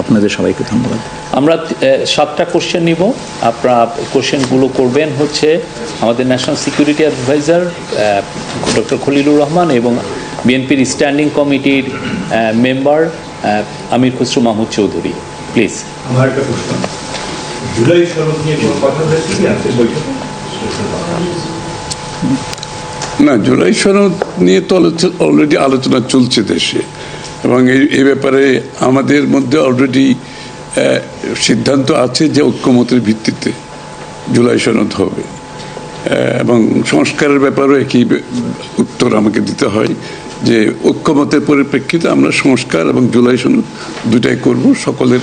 আপনাদের সবাইকে ধন্যবাদ। আমরা সাতটা কোশ্চেন নিব। আপনারা কোশ্চেনগুলো করবেন হচ্ছে আমাদের national security adviser doctor Khalilur Rahman এবং বিএনপির স্ট্যান্ডিং কমিটির মেম্বার আমির খসরু মাহমুদ চৌধুরী। প্লিজ আমার একটা প্রশ্ন। জুলাই সনদ নিয়ে কথা হয়েছে কি আজকে বৈঠকে না জুলাই সনদ নিয়ে তো অলরেডি আলোচনা চলছে দেশে। এবং এই ব্যাপারে আমাদের মধ্যে অলরেডি সিদ্ধান্ত আছে যে ঐক্যমতের ভিত্তিতে জুলাই সনদ হবে। এবং সংস্কারের ব্যাপারেও একই উত্তর আমাকে দিতে হয় যে ঐক্যমতের পরিপ্রেক্ষিতে আমরা সংস্কার এবং জুলাই সনদ দুটাই করব, সকলের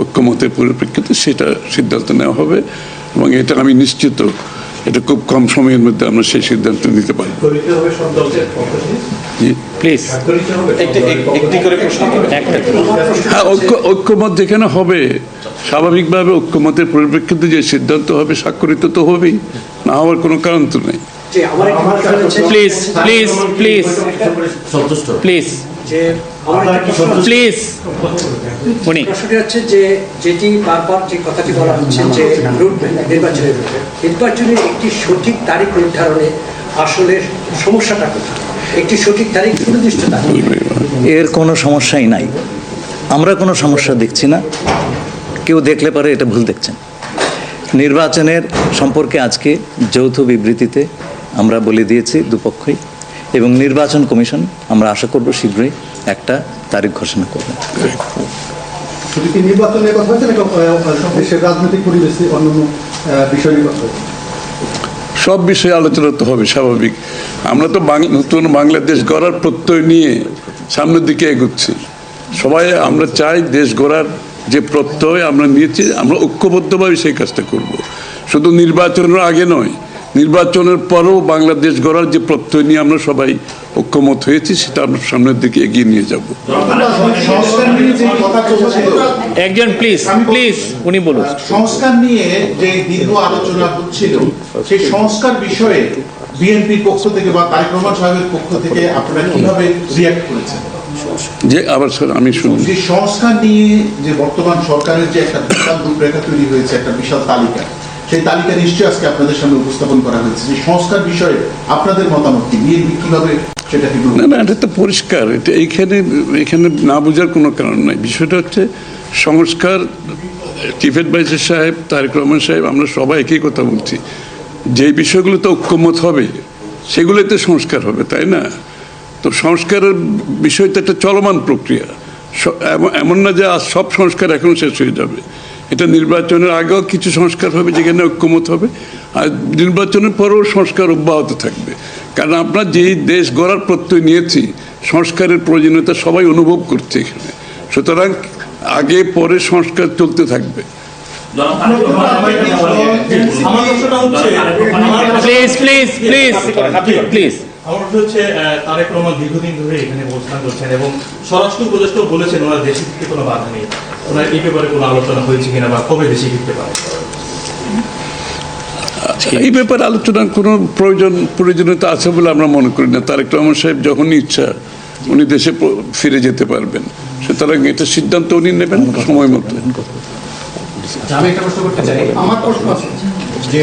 ঐক্যমতের পরিপ্রেক্ষিতে সেটা সিদ্ধান্ত নেওয়া হবে এবং এটা আমি নিশ্চিত এটা খুব কম সময়ের মধ্যে আমরা সেই সিদ্ধান্ত নিতে পারি। প্লিজ করবেন। একটা হ্যাঁ ঐক্য ঐক্যমত যেখানে হবে। স্বাভাবিকভাবে ঐক্যমতের পরিপ্রেক্ষিতে যে সিদ্ধান্ত হবে স্বাক্ষরিত তো হবেই। না হওয়ার কোনো কারণ তো নেই। Please please please please. যে প্লিজ। উনি। প্রশ্নটি হচ্ছে যে যেটি বারবার যে কথাটি বলা হচ্ছে যে রুটম্যাপ নির্বাচনের নির্বাচনের একটি সঠিক তারিখ নির্ধারণে আসলে সমস্যাটা কোথায়? একটি সঠিক তারিখ সুনির্দিষ্ট তারিখ এর কোনো সমস্যাই নাই। আমরা কোনো সমস্যা দেখছি না। কেউ দেখলে পারে এটা ভুল দেখছেন। নির্বাচনের সম্পর্কে আজকে যৌথ বিবৃতিতে আমরা বলে দিয়েছি দুপক্ষই। এবং নির্বাচন কমিশন আমরা আশা করব শীঘ্রই একটা তারিখ ঘোষণা করবে। সব বিষয়ে আলোচনা তো হবে স্বাভাবিক। আমরা তো বাং- নতুন বাংলাদেশ গড়ার প্রত্যয় নিয়ে সামনের দিকে এগুচ্ছি। সবাই আমরা চাই দেশ গড়ার যে প্রত্যয় আমরা নিয়েছি আমরা ঐক্যবদ্ধভাবে সেই কাজটা করব। শুধু নির্বাচনের আগে নয় নির্বাচনের পরও বাংলাদেশ গড়ার যে প্রত্যয় নিয়ে আমরা সবাই ঐক্যমত হয়েছি সেটা আমরা সামনের দিকে এগিয়ে নিয়ে যাব। সংস্কার নিয়ে যে কথা চলছে একজন প্লিজ প্লিজ উনি বলুন। সংস্কার নিয়ে যে দীর্ঘ আলোচনা হচ্ছিল সেই সংস্কার বিষয়ে বিএনপির পক্ষ থেকে বা তারেক রহমান সাহেবের পক্ষ থেকে আপনারা কীভাবে রিয়াক্ট করেছেন? যে আবার স্যার আমি শুনি যে সংস্কার নিয়ে যে বর্তমান সরকারের যে একটা বিশাল রূপরেখা তৈরি হয়েছে একটা বিশাল তালিকা সেই তালিকা নিশ্চয়ই আজকে আপনাদের সামনে উপস্থাপন করা হয়েছে। যে সংস্কার বিষয়ে আপনাদের মতামত কি? বিএনপি কীভাবে না না, এটা তো পরিষ্কার। এটা এইখানে এখানে না বোঝার কোনো কারণ নাই। বিষয়টা হচ্ছে সংস্কার চিফ অ্যাডভাইজার সাহেব তারেক রহমান সাহেব, আমরা সবাই একই কথা বলছি। যে বিষয়গুলোতে ঐক্যমত হবে, সেগুলোতে সংস্কার হবে, তাই না? তো সংস্কারের বিষয়টা একটা চলমান প্রক্রিয়া। এমন না যে আজ সব সংস্কার এখন শেষ হয়ে যাবে। এটা নির্বাচনের আগেও কিছু সংস্কার হবে যেখানে ঐক্যমত হবে। আর নির্বাচনের পরেও সংস্কার অব্যাহত থাকবে। কারণ আমরা যেই দেশ গড়ার প্রত্যয় নিয়েছি সংস্কারের প্রয়োজনীয়তা সবাই অনুভব করছে এখানে। সুতরাং আগে পরে সংস্কার চলতে থাকবে। প্লিজ প্লিজ প্লিজ প্লিজ আমার হচ্ছে তারেক রহমান দীর্ঘদিন ধরে এখানে অবস্থান করছেন এবং স্বরাষ্ট্র উপদেষ্টাও বলেছেন ওনার দেশে ফিরতে কোনো বাধা নেই। ওনার এই ব্যাপারে কোনো আলোচনা হয়েছে কিনা বা কবে দেশে ফিরতে পারে এই ব্যাপারে আলোচনার কোনো প্রয়োজন প্রয়োজনীয়তা আছে বলে আমরা মনে করি না। তারেক রহমান সাহেব যখনই ইচ্ছা উনি দেশে ফিরে যেতে পারবেন। সুতরাং এটা সিদ্ধান্ত উনি নেবেন সময় মতো। আমি একটা প্রশ্ন করতে চাই। আমার প্রশ্ন আছে যে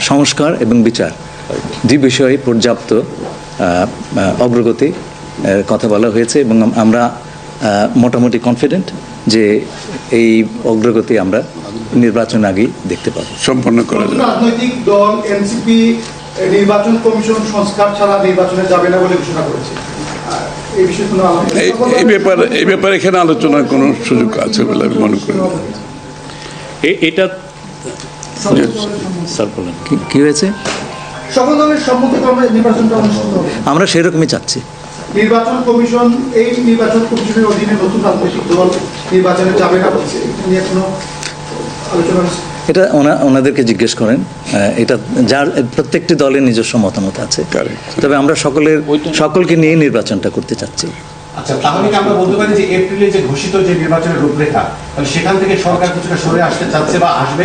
সংস্কার এবং বিচার। দুই বিষয়ে পর্যাপ্ত অগ্রগতি কথা বলা হয়েছে এবং আমরা মোটামুটি কনফিডেন্ট যে এই অগ্রগতি আমরা নির্বাচন আগেই দেখতে পাবো। সম্পন্ন করা রাজনৈতিক দল এনসিপি নির্বাচন কমিশন সংস্কার ছাড়া নির্বাচনে যাবে না বলে ঘোষণা করেছে? এই বিষয়ে কোনো আলোচনা- এই এই ব্যাপারে এই ব্যাপারে এখানে আলোচনার কোনো সুযোগ আছে বলে আমি মনে করি। এ- এটা স্যার বলেন। কি- কি হয়েছে? সকল দলের সম্মতিক্রমে নির্বাচনটা অনুষ্ঠিত হবে আমরা সেরকমই চাচ্ছি। নির্বাচন কমিশন এই নির্বাচন কমিশনের অধীনে নতুন রাজনৈতিক দল নির্বাচনে যাবে না এটা নিয়ে কোনো আলোচনা এটা ওনা- ওনাদেরকে জিজ্ঞেস করেন। এটা যার প্রত্যেকটি দলের নিজস্ব মতামত আছে। তবে আমরা সকলের সকলকে নিয়ে নির্বাচনটা করতে চাচ্ছি। আচ্ছা তাহলে কি আমরা বলতে পারি যে এপ্রিলে যে ঘোষিত যে নির্বাচনের রূপরেখা তাহলে সেখান থেকে সরকার কিছুটা সরে আসতে চাচ্ছে বা আসবে?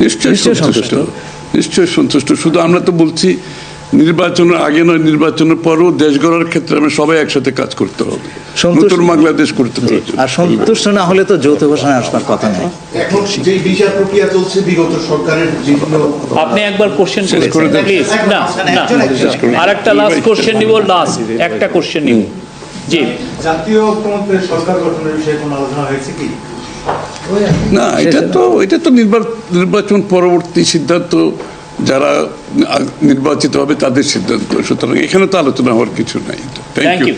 নিশ্চয়ই সন্তুষ্ট। নিশ্চয়ই সন্তুষ্ট। শুধু আমরা তো বলছি নির্বাচনের আগে নয় নির্বাচনের পরও দেশ গড়ার ক্ষেত্রে আমরা সবাই একসাথে কাজ করতে হবে। নতুন বাংলাদেশ করতে হবে। আর সন্তুষ্ট না হলে তো যৌথ ঘোষণায় আসবার কথা নয় এখন যে বিচার প্রক্রিয়া চলছে বিগত সরকারের যেগুলো আপনি একবার কোশ্চেন শেষ করে দেন। প্লিজ না না। আর একটা লাস্ট কোশ্চেন নিব লাস্ট একটা কোশ্চেন নিব। জি। জাতীয় ঐক্যমত্যের সরকার গঠনের বিষয়ে কোনো আলোচনা হয়েছে কি? না, এটা তো এটা তো নির্বা- নির্বাচন পরবর্তী সিদ্ধান্ত যারা নির্বাচিত হবে তাদের সিদ্ধান্ত। সুতরাং এখানে তো আলোচনা হওয়ার কিছু নাই। Thank you